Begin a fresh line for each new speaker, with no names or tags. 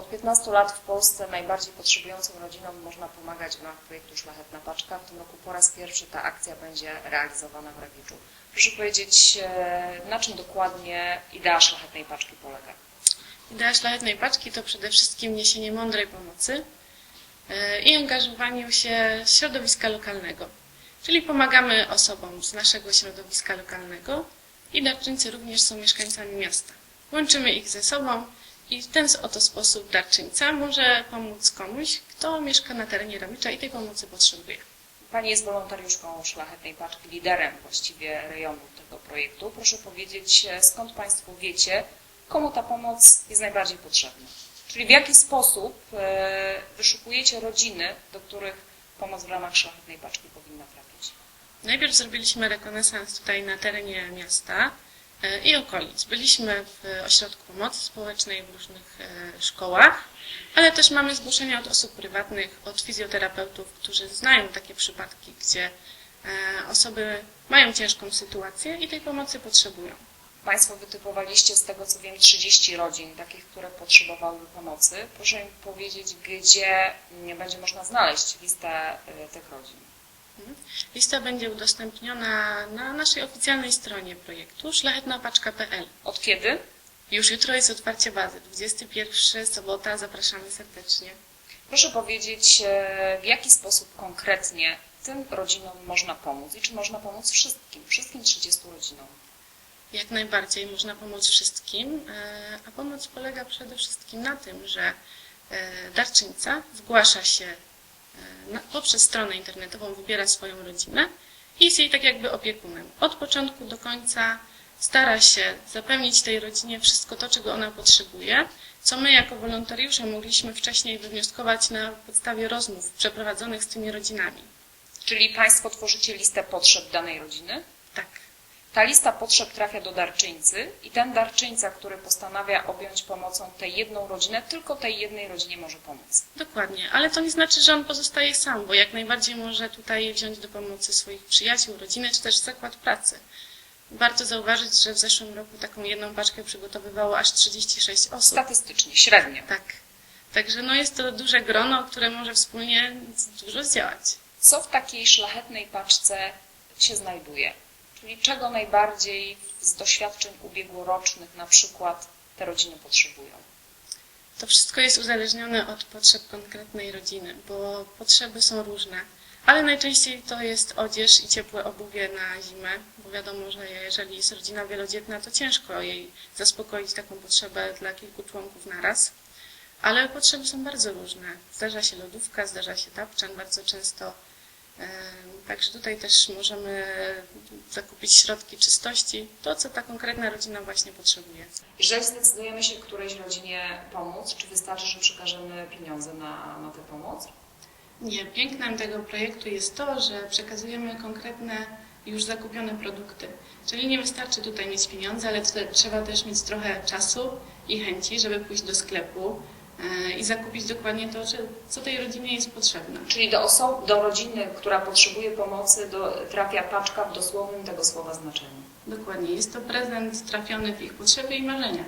Od 15 lat w Polsce najbardziej potrzebującym rodzinom można pomagać w ramach projektu Szlachetna Paczka. W tym roku po raz pierwszy ta akcja będzie realizowana w Rawiczu. Proszę powiedzieć, e, na czym dokładnie idea Szlachetnej Paczki polega?
Idea szlachetnej paczki to przede wszystkim niesienie mądrej pomocy e, i angażowaniu się środowiska lokalnego. Czyli pomagamy osobom z naszego środowiska lokalnego i darczyńcy również są mieszkańcami miasta. Łączymy ich ze sobą i w ten oto sposób darczyńca może pomóc komuś, kto mieszka na terenie Rawicza i tej pomocy potrzebuje.
Pani jest wolontariuszką Szlachetnej Paczki, liderem właściwie rejonu tego projektu. Proszę powiedzieć, e, skąd Państwo wiecie, komu ta pomoc jest najbardziej potrzebna? Czyli w jaki sposób e, wyszukujecie rodziny, do których pomoc w ramach Szlachetnej Paczki powinna trafić?
Najpierw zrobiliśmy rekonesans tutaj na terenie miasta i okolic. Byliśmy w ośrodku pomocy społecznej w różnych e, szkołach, ale też mamy zgłoszenia od osób prywatnych, od fizjoterapeutów, którzy znają takie przypadki, gdzie e, osoby mają ciężką sytuację i tej pomocy potrzebują.
Państwo wytypowaliście z tego co wiem 30 rodzin, takich, które potrzebowały pomocy. Proszę mi powiedzieć, gdzie będzie można znaleźć listę e, tych rodzin.
Lista będzie udostępniona na naszej oficjalnej stronie projektu szlachetnapaczka.pl.
Od kiedy?
Już jutro jest otwarcie bazy, 21 sobota, zapraszamy serdecznie.
Proszę powiedzieć, e, w jaki sposób konkretnie tym rodzinom można pomóc i czy można pomóc wszystkim, wszystkim 30 rodzinom?
Jak najbardziej można pomóc wszystkim, e, a pomoc polega przede wszystkim na tym, że e, darczyńca zgłasza się poprzez stronę internetową, wybiera swoją rodzinę i jest jej tak jakby opiekunem. Od początku do końca stara się zapewnić tej rodzinie wszystko to, czego ona potrzebuje, co my jako wolontariusze mogliśmy wcześniej wywnioskować na podstawie rozmów przeprowadzonych z tymi rodzinami.
Czyli Państwo tworzycie listę potrzeb danej rodziny?
Tak.
Ta lista potrzeb trafia do darczyńcy i ten darczyńca, który postanawia objąć pomocą tę jedną rodzinę, tylko tej jednej rodzinie może pomóc.
Dokładnie, ale to nie znaczy, że on pozostaje sam, bo jak najbardziej może tutaj wziąć do pomocy swoich przyjaciół, rodzinę, czy też zakład pracy. Warto zauważyć, że w zeszłym roku taką jedną paczkę przygotowywało aż 36 osób.
Statystycznie, średnio.
Tak. Także no jest to duże grono, które może wspólnie dużo zdziałać.
Co w takiej szlachetnej paczce się znajduje? Czyli czego najbardziej z doświadczeń ubiegłorocznych na przykład te rodziny potrzebują?
To wszystko jest uzależnione od potrzeb konkretnej rodziny, bo potrzeby są różne. Ale najczęściej to jest odzież i ciepłe obuwie na zimę, bo wiadomo, że jeżeli jest rodzina wielodzietna, to ciężko jej zaspokoić taką potrzebę dla kilku członków naraz. Ale potrzeby są bardzo różne. Zdarza się lodówka, zdarza się tapczan bardzo często. Także tutaj też możemy zakupić środki czystości, to co ta konkretna rodzina właśnie potrzebuje.
Jeżeli zdecydujemy się którejś rodzinie pomóc, czy wystarczy, że przekażemy pieniądze na, na tę pomoc?
Nie, pięknem tego projektu jest to, że przekazujemy konkretne, już zakupione produkty. Czyli nie wystarczy tutaj mieć pieniądze, ale trzeba też mieć trochę czasu i chęci, żeby pójść do sklepu i zakupić dokładnie to, co tej rodzinie jest potrzebne.
Czyli do, oso- do rodziny, która potrzebuje pomocy, do, trafia paczka w dosłownym tego słowa znaczeniu.
Dokładnie, jest to prezent trafiony w ich potrzeby i marzenia.